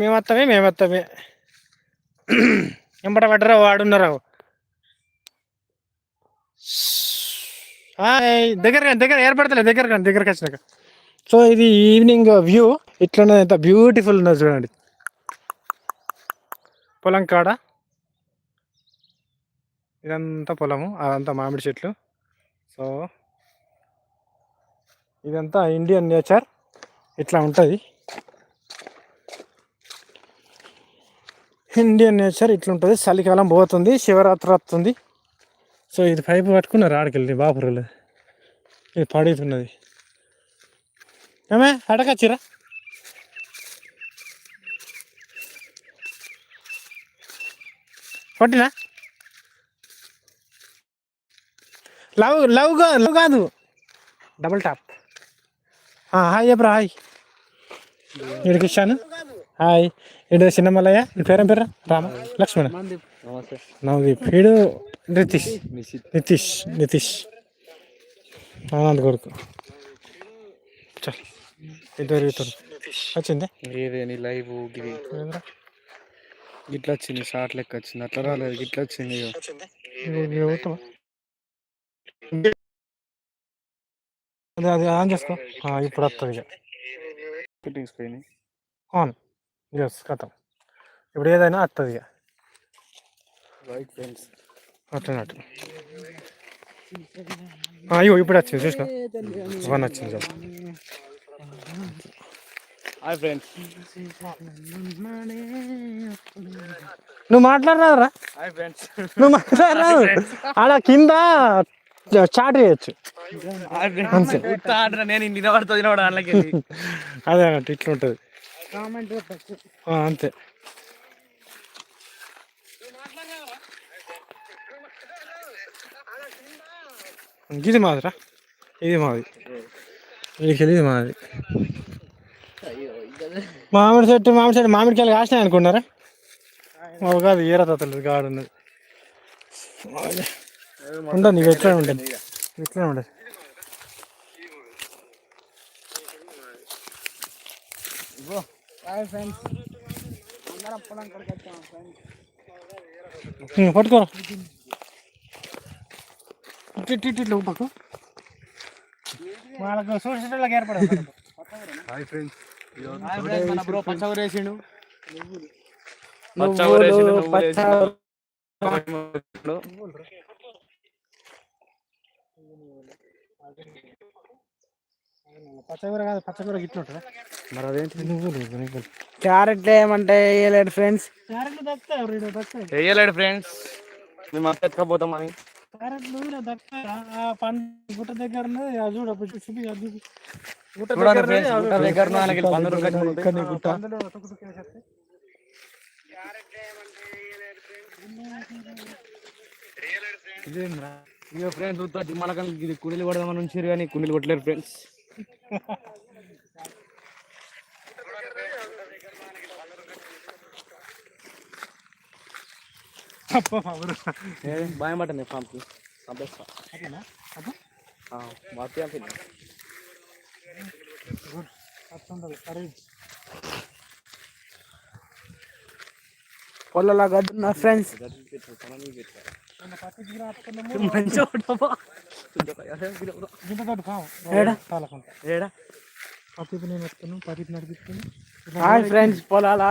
మేము వస్తామే మేము వస్తామే ఎంబట పడ్డరా వాడున్నారా? దగ్గర దగ్గర ఏర్పడతలే దగ్గర కానీ దగ్గరకు వచ్చినాక. సో ఇది ఈవినింగ్ వ్యూ. ఇట్లున్నది ఎంత బ్యూటిఫుల్ ఉన్నది చూడండి. పొలం కాడ. ఇదంతా పొలము అదంతా మామిడి చెట్లు. సో ఇదంతా ఇండియన్ నేచర్. ఇట్లా ఉంటుంది. ఇండియన్ నేచర్ ఇట్లా ఉంటుంది చలికాలం పోతుంది శివరాత్రి వస్తుంది. సో ఇది పైపు పట్టుకున్నారు ఆడికెళ్ళి బాపురులు. ఇది పడుతున్నది. ఏమే అడగచ్చిరా? కొట్టినా? లవ్ లవ్ లవ్ కాదు. డబుల్ టాప్ హాయ్ చెప్పరా హాయ్. ఇక్కడికి ఇచ్చాను. హాయ్ ఇడు చిన్నమల్లయ్య? ఈ పేరేం పేరు రామ? లక్ష్మణ? నవదీప్ వీడు నితీష్. నితీష్. నితీష్. ఆనంద్ కొడుకు. చల్. ఇద్దరు వచ్చింది? ఏదే నీ లైవ్ ఏంద్రా? గిట్లా వచ్చింది షార్ట్ లెక్క వచ్చింది. అట్లా రాలేదు గిట్లా వచ్చింది? అదే అది ఆన్ చేసుకో. ఇప్పుడు వస్తుంది ఇక ఫిట్టింగ్స్ పోయినాయి. ఆన్. ఎస్ కథం ఇప్పుడు ఏదైనా వస్తుంది ఇక రైట్ ఫ్రెండ్స్ అట్లా అయ్యో ఇప్పుడు వచ్చింది చూసుకో వన్ వచ్చింది. హాయ్ ఫ్రెండ్స్ నువ్వు మాట్లాడరాదురా. హాయ్ ఫ్రెండ్స్ నువ్వు మాట్లాడరాదు. ఆడ కింద చాట్ చేయొచ్చు. నేను ఇన్ని వినబడుతుంది వినబడ అందులోకి అదే అన్నట్టు ఇట్లా ఉంటుంది అంతే. ఇది మాదిరా? ఇది మాది. మీకు ఇది మాది. మామిడి చెట్టు మామిడి చెట్టు మామిడికాయలు కాసినాయి అనుకున్నారా? మాకు కాదు ఈర తత్తలేదు గాడు ఉన్నది ఉండదు నీకు ఎట్లా ఉండదు ఎట్లా ఉండదు హాయ్ ఫ్రెండ్స్ అందరం పొలం కడికి వచ్చాం ఫ్రెండ్స్ ఇటు ఇట్లా ఊపకు వాళ్ళకు సూచనలకు ఏర్పడదు హాయ్ ఫ్రెండ్స్ హాయ్ ఫ్రెండ్స్ మన బ్రో పచ్చగూర వేసిండు నువ్వులు, పచ్చ పచ్చకూర కాదు పచ్చకూర గిట్ల ఉంటుందా? మరి అదేంటి నువ్వులు నువ్వులు క్యారెట్ ఏమంటే వేయలేడు ఫ్రెండ్స్. క్యారెట్లు దక్కుతాయి వేయలేడు ఫ్రెండ్స్. మేము అంత ఎత్తుకపోతామని. క్యారెట్లు ఇలా దక్కుతాయి? ఆ పండు గుట్ట దగ్గర చూడు అప్పుడు అది గుట్ట దగ్గర ఫ్రెండ్స్ గుట్ట మనకల్ ఇది కుండీలు కొడదామని ఉంచారు కానీ కుండీలు కొట్టలేరు ఫ్రెండ్స్. భయం పట్టండి పంపి. పంపిస్తా. మాతి పొలంలో గడ్డున్న ఫ్రెండ్స్ ఏడా? ఏడా? పత్తి నేను వస్తాను పత్తి నడిపిస్తాను హాయ్ ఫ్రెండ్స్. పొలాల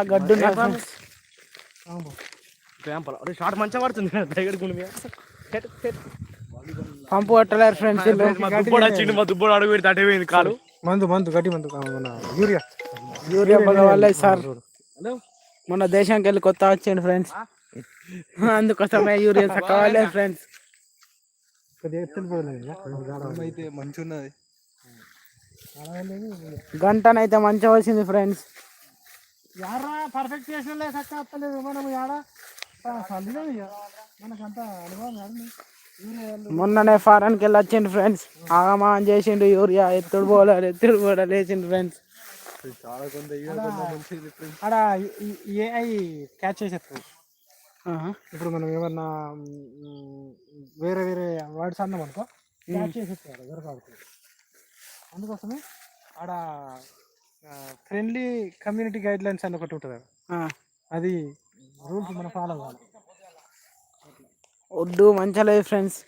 అరే షార్ట్ మంచిగా పడుతుంది. దగ్గర గుండె పంపు కొట్టలేరు ఫ్రెండ్స్ మా దుబ్బోడు వచ్చిండు మా దుబ్బోడు అడుగు పెడితే అటే పోయింది కాలు. మందు మందు గట్టి మందు యూరియా. యూరియా భగవాలే సార్. హలో? మన దేశానికి వెళ్ళి కొత్త వచ్చిండు ఫ్రెండ్స్. అందుకోసమే యూరియా కావాలి ఫ్రెండ్స్. అయితే మంచి ఉన్నది గంటనైతే మంచిగా వచ్చింది ఫ్రెండ్స్ యారా పర్ఫెక్ట్ చేసిన వస్తలేదు మనం యాడ మనకంత అనుభవం మొన్ననే ఫారెన్కి వెళ్ళి వచ్చిండు ఫ్రెండ్స్ ఆగమా అని చేసిండు యూరియా ఎత్తుడు పోలేదు ఎత్తుడు పోలేదు వేసిండు ఫ్రెండ్స్ చాలా కొంత ఆడ ఏఐ క్యాచ్ చేసేస్తుంది ఇప్పుడు మనం ఏమన్నా వేరే వేరే వర్డ్స్ అన్నాం అనుకో క్యాచ్ చేసేస్తారు కాబట్టి అందుకోసమే ఆడ ఫ్రెండ్లీ కమ్యూనిటీ గైడ్ లైన్స్ అని ఒకటి ఉంటుంది. ఆ, అది రూల్స్ మనం ఫాలో అవ్వాలి ఒడ్డు మంచిగా లేదు ఫ్రెండ్స్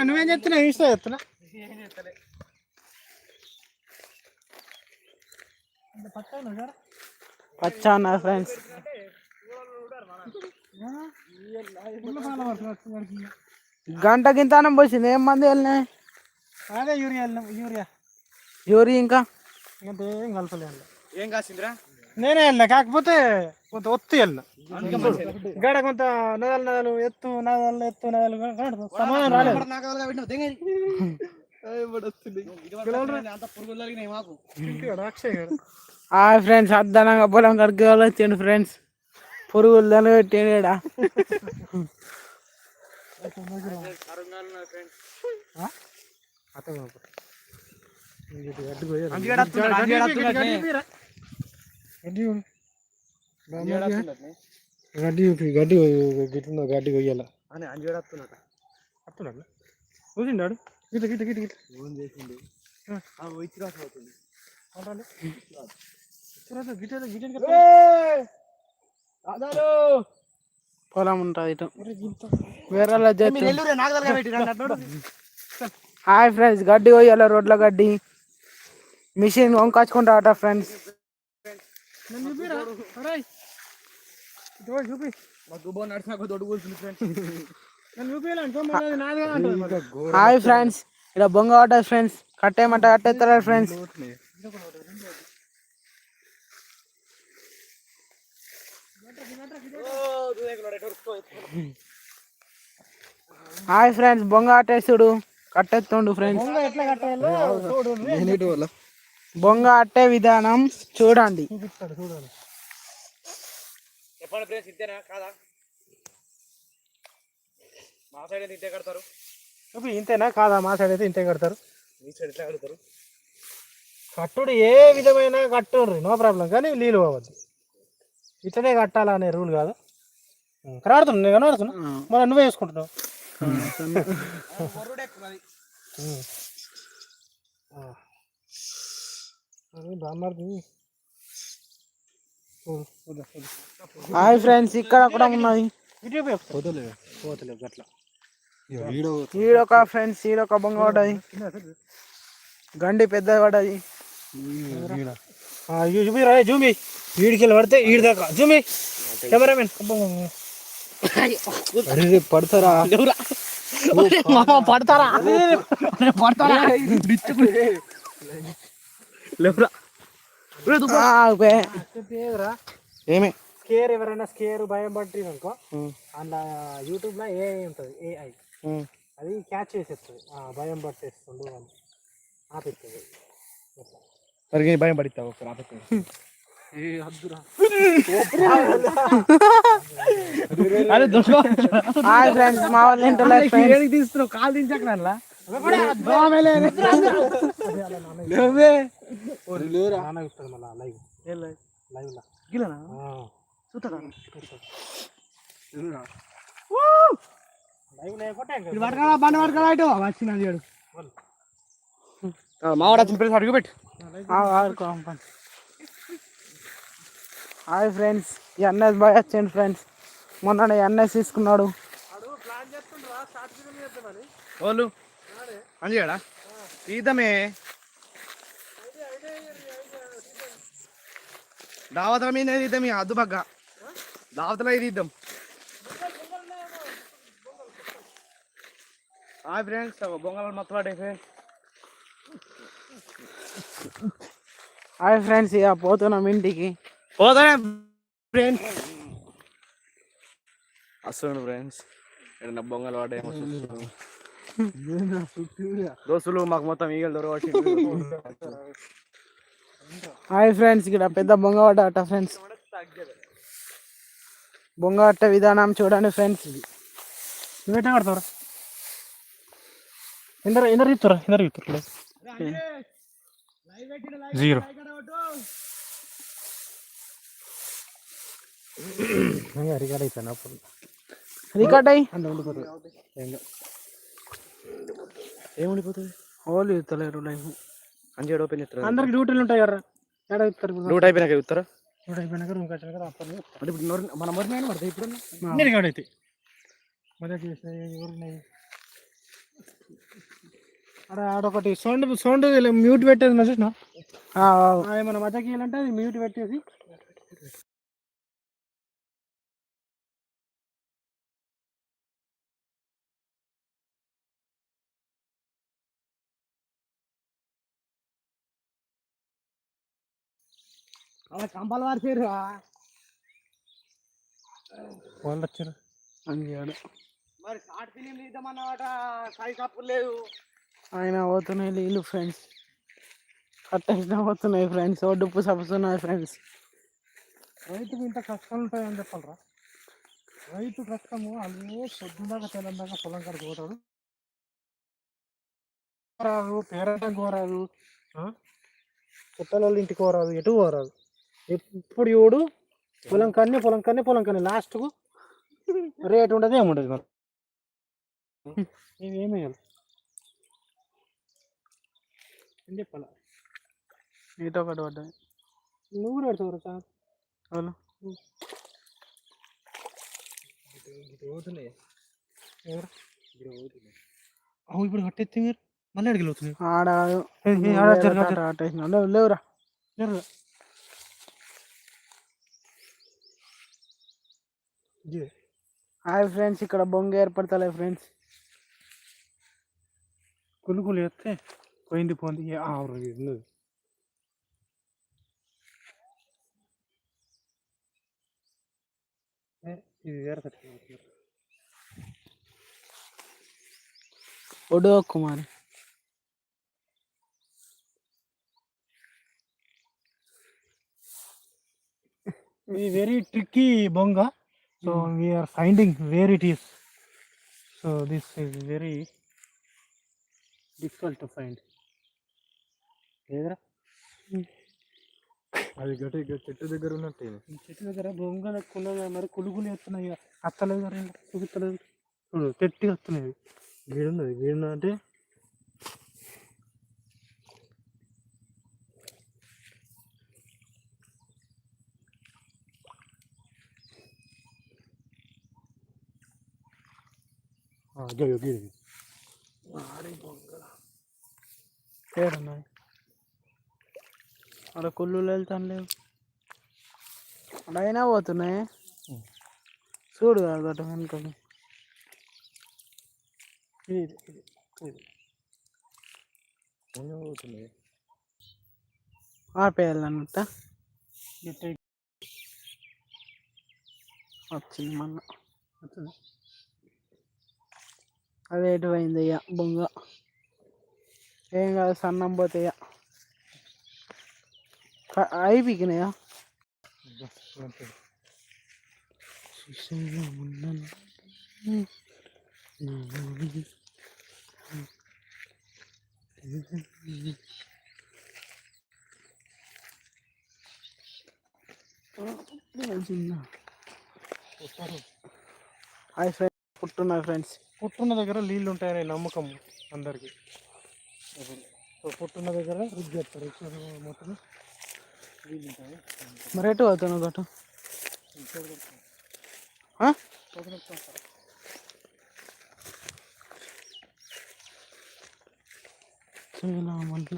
నువ్వేం చెప్తున్నావు? ఇష్టం చెప్తున్నా? పచ్చ అన్న ఫ్రెండ్స్. గంట గింత అన్నం పోసింది ఏం మంది వెళ్ళినాయి అదే యూరియా వెళ్ళినాం యూరియా. యూరి ఇంకా? ఇంకా ఏం కలపలేదు ఏం కాసిందిరా? నేనే వెళ్ళిన కాకపోతే కొంత ఒత్తి వెళ్ళిన గడ కొంత నదలు నదలు ఎత్తు నదలు ఎత్తు నదలు గడ సమానం రాలేదు. ఆ ఫ్రెండ్స్ అద్దనంగా పొలం కడికి వచ్చిండు ఫ్రెండ్స్ పురుగులు అతను ఇంకటి గడ్డి గడ్డి గడ్డి. గడ్డి కొయ్యాల అని అంజేడు వస్తున్నాడు గిట్ల గిట్ల గిట్ల గిట్ల ఫోన్ చేసిండు ఇచ్చి రాసి అవుతుంది. పొలం ఉంటుంది ఇటు. వేరే హాయ్ ఫ్రెండ్స్ గడ్డి కొయ్యాల రోడ్ల గడ్డి. Machine friends. ఒరేయ్. ఇటు పోయి చూపి. మా దుబ్బో నడిచినాక దొడ్డు కూర్చుంది ఫ్రెండ్స్. హాయ్ ఫ్రెండ్స్ ఇక్కడ బొంగ పడ్డది ఫ్రెండ్స్ కట్టేయమంటే కట్టేస్తారా ఫ్రెండ్స్. హాయ్ ఫ్రెండ్స్ బొంగ అట్టేస్తుడు కట్టేస్తుండు ఫ్రెండ్స్. దొంగ ఎట్లా కట్టాలో చూడు బొంగ అట్టే విధానం చూడండి. చెప్పండి ఫ్రెండ్స్ ఇంతేనా? కాదా? మా సైడ్ అయితే ఇంతే కడతారు. చూపి ఇంతేనా? కాదా? మా సైడ్ అయితే ఇంతే కడతారు. మీ సైడ్ ఎట్లా కడతారు? కట్టుడు ఏ విధమైన కట్టుడు నో ప్రాబ్లం కానీ నీళ్ళు పోవద్దు. ఇట్లనే కట్టాలా అనే రూల్ కాదు కనబడుతున్నా నేను కనబడుతున్నా మరి నువ్వే వేసుకుంటున్నావు. హాయ్ ఫ్రెండ్స్ ఇక్కడ కూడా ఉన్నది. ఇటు. పోతలేవు పోతలేవు గట్ల. ఈడొక ఫ్రెండ్స్ ఈడొక బొంగ పడ్డది గండి పెద్దది పడ్డది జూమి రా జూమి. వీడికి పడితే వీడి దాకా. జూమి. కెమెరామెన్. పడతారా? పడతారా? పడతారా? ఏమే? స్కేర్ ఎవరైనా స్కేర్ భయం పట్టి అనుకో అందులో యూట్యూబ్లో ఏ ఉంటుంది ఏఐ అది క్యాచ్ చేసేస్తుంది. ఆ, భయం పట్టేస్తుండు అని ఆపిస్తుంది సరిగ్గా భయం పడిస్తావు ఒకసారి ఫ్రెండ్స్ తీస్తున్నావు కాలు లైవ్. లైవ్? గిలనా మావాడు వచ్చిన ప్లేస్ అడుగు పెట్టు. హాయ్ ఫ్రెండ్స్ ఎన్ఎస్ బాయ్ వచ్చాను ఫ్రెండ్స్. మొన్న ఎన్ఎస్ తీసుకున్నాడు. వాళ్ళు అంజేడా తీద్దామే దావతల మీద ఇక అద్దు పక్క. దావతలో తీద్దాం హాయ్ ఫ్రెండ్స్ బొంగళ మొత్తం పడే ఫ్రెండ్స్ హాయ్ ఫ్రెండ్స్ ఇక పోతున్నాం ఇంటికి పోతానే ఫ్రెండ్స్ వస్తున్నాడు ఫ్రెండ్స్ ఏదన్నా బొంగలు పడ్డాయేమో దోస్తులు మాకు మొత్తం ఈగలు దొరకబట్టి హాయ్ ఫ్రెండ్స్ ఇక్కడ పెద్ద బొంగ పడ్డ ఫ్రెండ్స్ బొంగ అట్ట విధానం చూడండి ఫ్రెండ్స్ నువ్వు ఎట్లా కడతావురా? ఇందరు ఇందరు ఇస్తురా ఇందరు ఇస్తురా జీరో రికార్డ్ అవుతాను అప్పుడు. రికార్డ్ అయ్యి. అందులో ఉండిపోతుంది. ఏం కాదు. ఏం ఉండిపోతుంది? హోల్ ఇస్తలేరు లైఫ్. అంజేడు ఓపెన్ చేస్తారు అందరికి డ్యూటీలు ఉంటాయి కదా ఎక్కడ ఇస్తారు లూట్ అయిపోయినాక చెప్తారా డ్యూటీ అయిపోయినాక రూమ్ అప్పని అంటే ఇప్పుడు మన అయినా పడతాయి ఇప్పుడు అన్నిటి కాడైతే మొదటి ఎవరున్నాయి అక్కడ ఆడొకటి సౌండ్ సౌండ్ మ్యూట్ పెట్టేది నా చూసిన? ఏమైనా మధ్యకి వెళ్ళాలంటే అది మ్యూట్ పెట్టేసి అలా కంపాలు వారిసేరు. వాళ్ళు వచ్చారు అంజాడు మరి షార్ట్ ఫిలిం తీద్దామన్నమాట సాయి కప్పులు లేదు. ఆయన పోతున్నాయి నీళ్ళు ఫ్రెండ్స్. కట్టేసిన పోతున్నాయి ఫ్రెండ్స్. ఒడ్డుప్పు సపుతున్నాయి ఫ్రెండ్స్. రైతుకు ఇంత కష్టాలు ఉంటాయని చెప్పాలరా? రైతు కష్టము అల్లు పొద్దుదాకా తెలంగాణ పొలం కాడికి పోతాడు. రాదు పేరంటం కోరాదు చుట్టాల వాళ్ళ ఇంటికి కోరాదు ఎటు కోరాదు ఎప్పుడు చూడు పొలం కన్నే పొలం కన్నే పొలం కన్నే లాస్ట్కు రేట్ ఉండదు ఏముండదు ఇది ఏమేయాలి ఏం చెప్పాలా? నీతో ఒకటి పడ్డది. నువ్వు కూడా పెడతావు అవును. ఇప్పుడు మీరు? మళ్ళీ అడిగి అవుతుంది ఆడ ఏ, ఏ, ఆడ జరగ, జరగ. ఆటేసిన లేవు లేవురా. హాయ్ ఫ్రెండ్స్ ఇక్కడ బొంగ ఏర్పడతలే ఫ్రెండ్స్ కులుకులు ఎత్తే పోయింది పోయింది ఏ, ఆవురు ఇది ఉన్నది ఏ, ఇది వేరే కట్టు ఒడో కుమారి ఇది very tricky Bonga so we are finding where it is so this is very difficult to find ఏదరా? అది గట్టి చెట్టు దగ్గర ఉన్నట్టే. చెట్టు దగ్గర బొంగ లెక్కున్నది మరి కులుకులు ఎత్తున్నాయి అత్తలేదు చూపిస్తలేదు చూడు గట్టిగా వస్తున్నాయి. గీడున్నది. గీడున్న అంటే గీడు గీడు పేరున్నాయి ఆడ కుళ్ళు వెళ్తాను లేవు అడైనా పోతున్నాయి. చూడు అదట వెనుకలు ఇది ఇది ఇది. ఆపేయాలన్నట్ట గట్టి వచ్చింది మళ్ళా వస్తుంది అది ఎటు పోయింది ఇక బొంగ ఏం కాదు సన్నం పోతే ఇక క- అయి పీకినాయా హాయ్ ఫ్రెండ్స్ పుట్టున్నాయి ఫ్రెండ్స్ పుట్టున్న దగ్గర నీళ్ళు ఉంటాయనే నమ్మకం అందరికి. సో పుట్టున్న దగ్గర రుచి చేస్తారు రుచి మొత్తం నీళ్ళు ఉంటాయి మరి ఎటు అవుతాను గట్టు చూడమంటే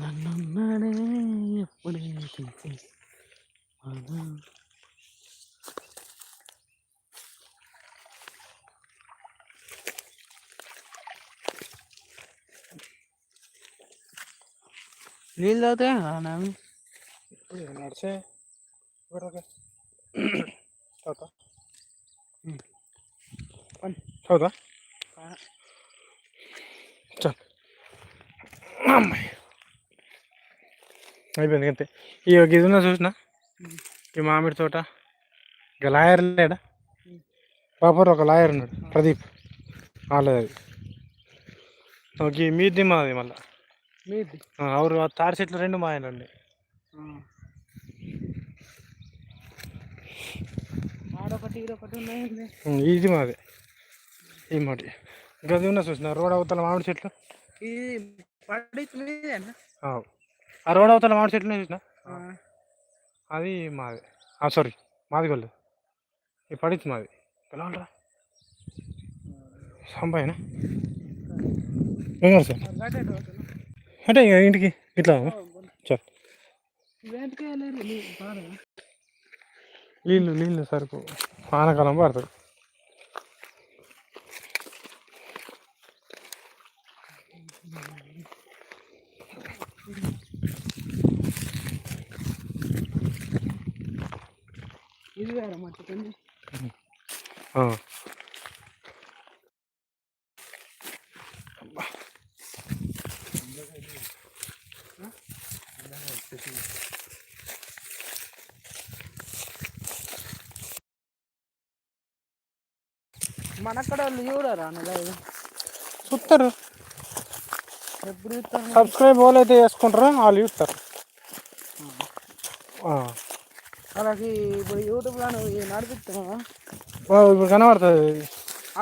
నన్నడే ఎప్పుడే చూసి. నీళ్ళు తాగుతాయా నావి ఇప్పుడు నడిచే చదువుతా చదువుతా చల్ అమ్మాయి అయిపోయింది అంతే ఈ ఒక ఇది ఉన్నా చూసిన ఈ మామిడి తోట ఇక లాయర్ లేడా పాపర్ ఒక లాయర్ ఉన్నాడు ప్రదీప్ వాళ్ళది అది ఓకే మీది మాది మళ్ళీ తాడి చెట్లు రెండు ఈడొకటి ఉన్నాయి ఉమ్, ఇది మాది. ఈ మాటి గది ఉన్న చూసిన రోడ్ అవతల మామిడి చెట్లు. ఆ రోడ్ అవతల మామిడి చెట్లు చూసిన అది మాది. సారీ మాది గొల్లు ఈ పడిచ్చు మాది. ఎలా ఉండరా సంపాయనా? సార్ అంటే ఇక ఇంటికి ఇట్లా చల్ నీళ్ళు నీళ్ళు సరుకు. వానాకాలం పడుతుంది. ఇది వేరే మట్టుకొని మనక్కడ వాళ్ళు చూడరా అన్నది చూస్తారు ఎప్పుడు సబ్స్క్రైబ్ వాళ్ళు అయితే చేసుకుంటారో వాళ్ళు చూస్తారు. వాళ్ళకి ఇప్పుడు యూట్యూబ్లో ఓ, ఇప్పుడు కనబడుతుంది.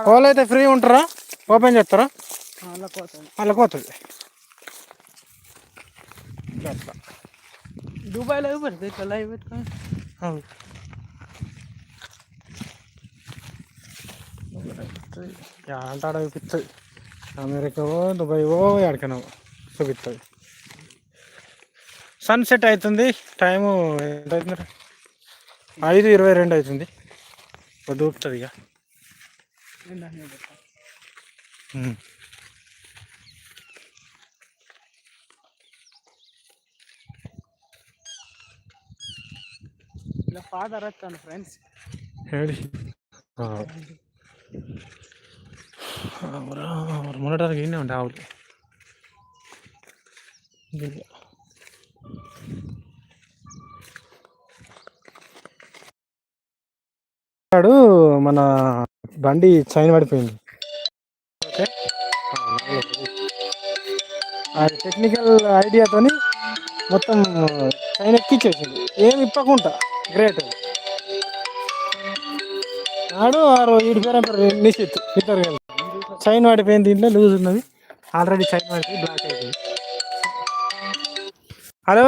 వాళ్ళు అయితే ఫ్రీ ఉంటారా? ఓపెన్ చేస్తారా? వాళ్ళ కోసం వాళ్ళకి పోతుంది. దుబాయ్లో పెడితే ఇట్లా లైవ్ పెట్టుకొని? అవును. అంటాడ చూపిస్తుంది అమెరికా ఓ దుబాయ్ ఓ ఎక్కడికైనా చూపిస్తుంది సన్సెట్ అవుతుంది టైము ఎంత అవుతుంది ఐదు ఇరవై రెండు అవుతుంది దూకుతుంది ఇక ఏంటనే పెడతా. ఉమ్. ఇలా ఫాదర్ ஒரு ஒரு உண்டு మన బండి చైన్ పడిపోయింది ఆ టెక్నికల్ ఐడియాతోని మొత్తం చైన్ ఎక్కిచ్చేసింది ఏమి ఇప్పకుండా గ్రేట్ ఆడు ఆరు ఇటు పేరు నిశ్చిత్ ఇద్దరు చైన్ పడిపోయింది దీంట్లో లూజ్ ఉన్నది. ఆల్రెడీ చైన్ పడిపోయి బ్లాక్ అయిపోయింది. హలో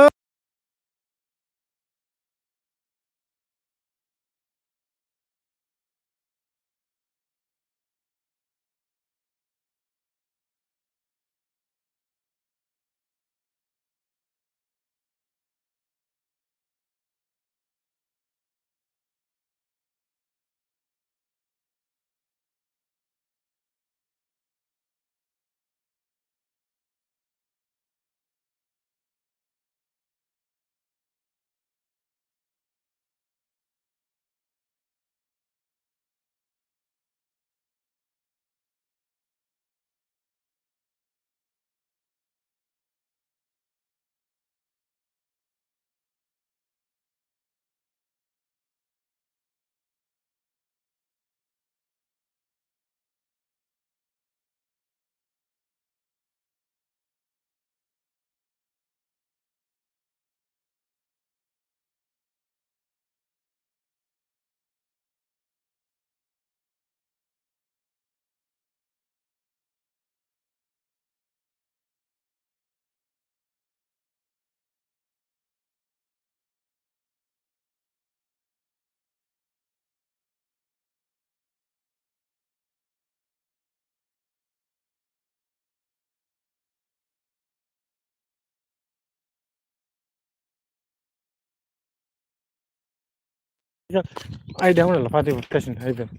ఐదు ఉండదు పది స్టేషన్ అయిపోయింది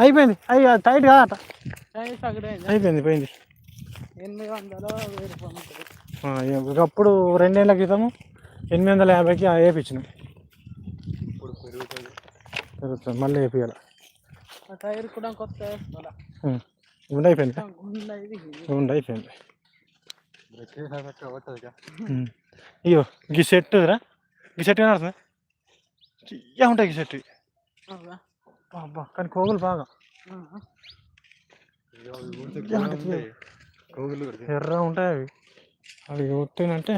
అయిపోయింది. అయ్యి టైట్ కాదట అయిపోయింది పోయింది. ఒకప్పుడు రెండేళ్ళ క్రితము ఎనిమిది వందల యాభైకి వేయించినాం పెరుగుతుంది. మళ్ళీ వేపియాలి టైర్ కూడా కొత్త గుండె అయిపోయింది. గుండె అయిపోయింది. ఇయ్యో గీ సెట్ రా గీ సెట్ కనడుతుంది చియ్యా ఉంటాయి గీ సెట్? అబ్బా. కానీ కోగులు బాగా. ఎర్ర ఉంటాయి అవి. అవి కొట్టినంటే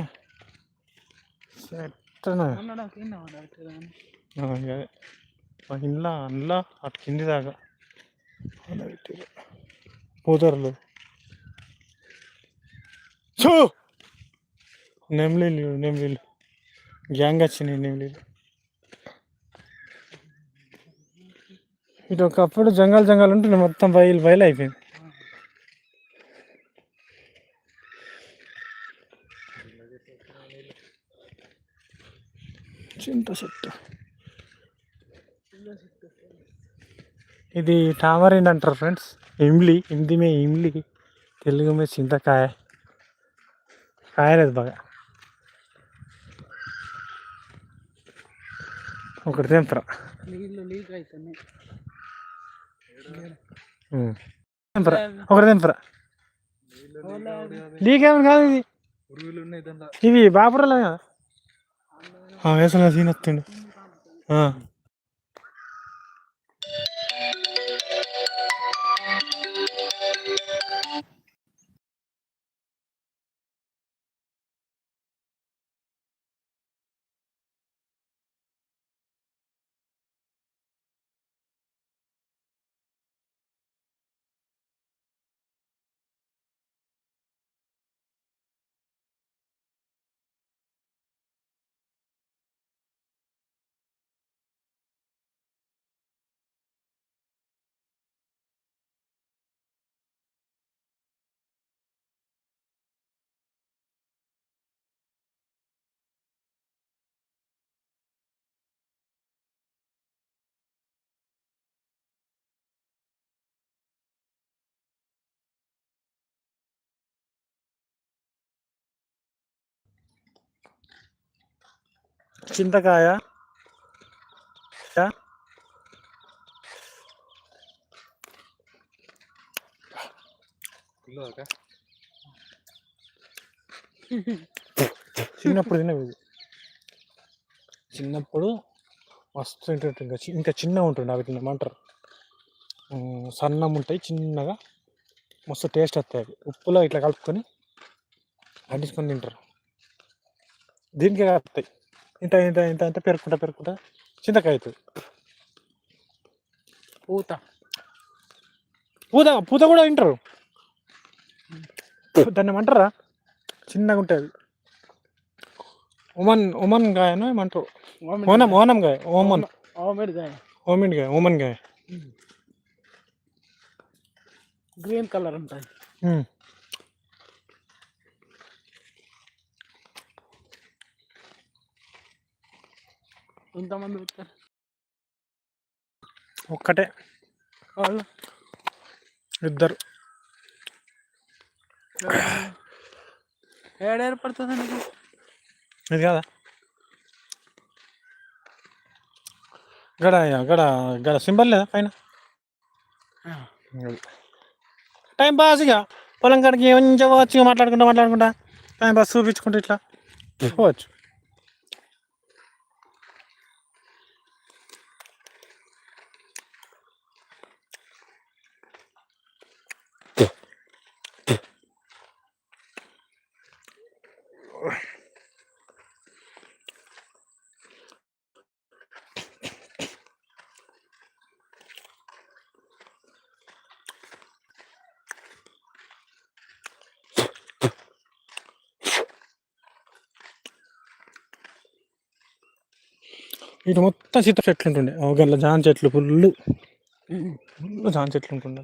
ఇంట్లో అందులో అటు కింది దాకా. అలా సో చూ! నెమ్లీలు నెమ్లీలు గ్యాంగ్ వచ్చినాయి నెమ్లీలు ఇటు ఒకప్పుడు జంగల్ జంగల్ ఉంటుంది మొత్తం బయలు బయలు అయిపోయింది. చింత చెట్టు. ఇది టామరిన్ అంటారు ఫ్రెండ్స్. ఇమ్లీ హిందీ మే ఇమ్లీ తెలుగు మే చింతకాయ. కాయలేదు బాగా. ఒకటి తెంపరా. తెంపరా ఒకటి తెంపరా లీక్ ఏమి కాదు ఇది. ఇవి బాపురాలే కదా వేసిన సీన్ వస్తుండు. చింతకాయ? చిన్నప్పుడు తినేవి. చిన్నప్పుడు మస్తు తింటుంటే ఇంకా ఇంకా చిన్నగా ఉంటుండే అవి తినమంటారు సన్నం ఉంటాయి చిన్నగా మస్తు టేస్ట్ వస్తాయి అవి ఉప్పులో ఇట్లా కలుపుకొని అంటించుకొని తింటారు దీనికి వస్తాయి ఇంత ఇంత ఇంత ఇంత పెరుక్కుంటా పెరుక్కుంటా చింతకాయ అవుతుంది పూత. పూత పూత కూడా తింటారు. దాన్ని ఏమంటారా? చిన్నగా ఉంటుంది ఒమన్ ఒమన్ గాయనో ఏమంటారు? ఓనం ఓనం గాయ ఓమన్. మామిడికాయ ఓమిన్ గాయ ఓమన్ గాయ గ్రీన్ కలర్ ఉంటుంది. ఎంతమంది పెట్టారు. ఒక్కటే. వాళ్ళు? ఇద్దరు. ఏడ ఏర్పడుతుంది నీకు? ఇది కదా? గడ గడ గడ సింబల్ లేదా పైన? టైం పాస్ ఇక పొలం కాడికి కొంచెం వచ్చి మాట్లాడుకుంటా మాట్లాడుకుంటా. టైం పాస్ చూపించుకుంటా ఇట్లా. పోవచ్చు ఇటు మొత్తం సీత చెట్లు ఉంటుండే. గల్ల జాన్ చెట్లు ఫుల్ ఫుల్ జాన్ చెట్లు ఉంటుండే.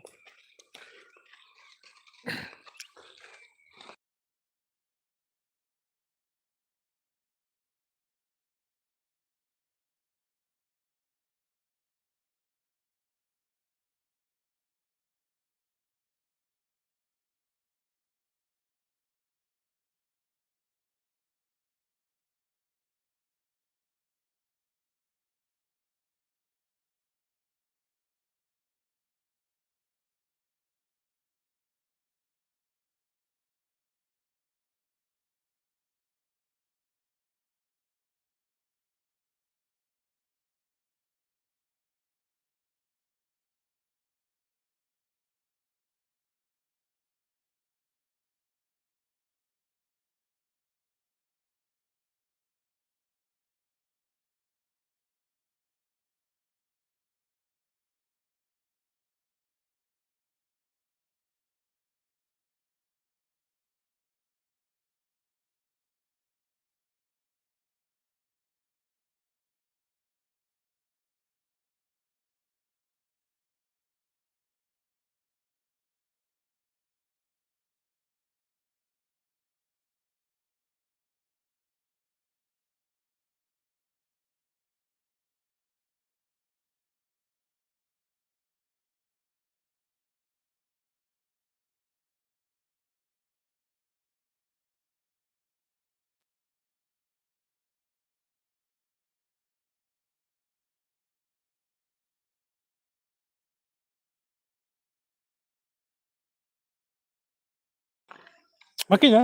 మక్కిగా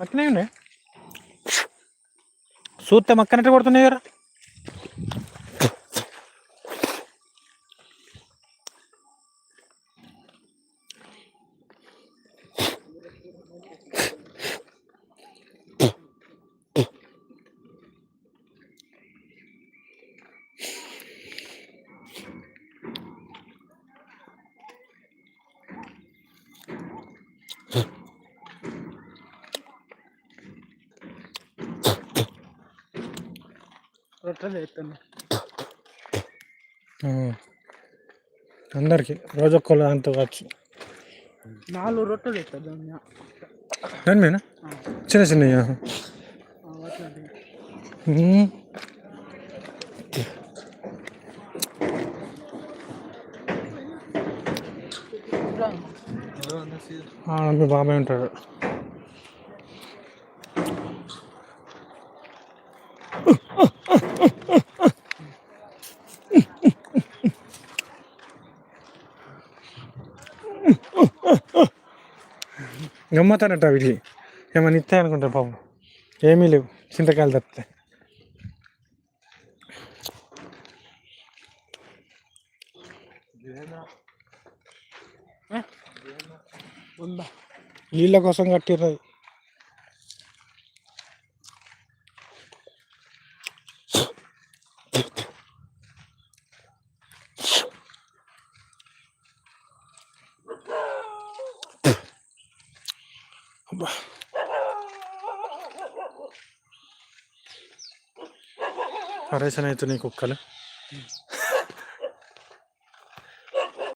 మక్కినాయి ఉన్నాయి. చూస్తే మక్కనట్టు కొడుతున్నాయి కదా. అందరికి రోజొక్కలు అంత వచ్చు. నాలుగు రొట్టెలు ఎత్తుంది దాని మీద చిన్న చిన్నయ్య మీ బాబాయ్ ఉంటాడు. గమ్మతానట వీటి ఏమన్నా ఇస్తాయి అనుకుంటారు పాపం. ఏమీ లేవు. చింతకాయలు తప్పితే. నీళ్ళ కోసం కట్టిర్రు పరేషన్ అవుతున్నాయి కుక్కలు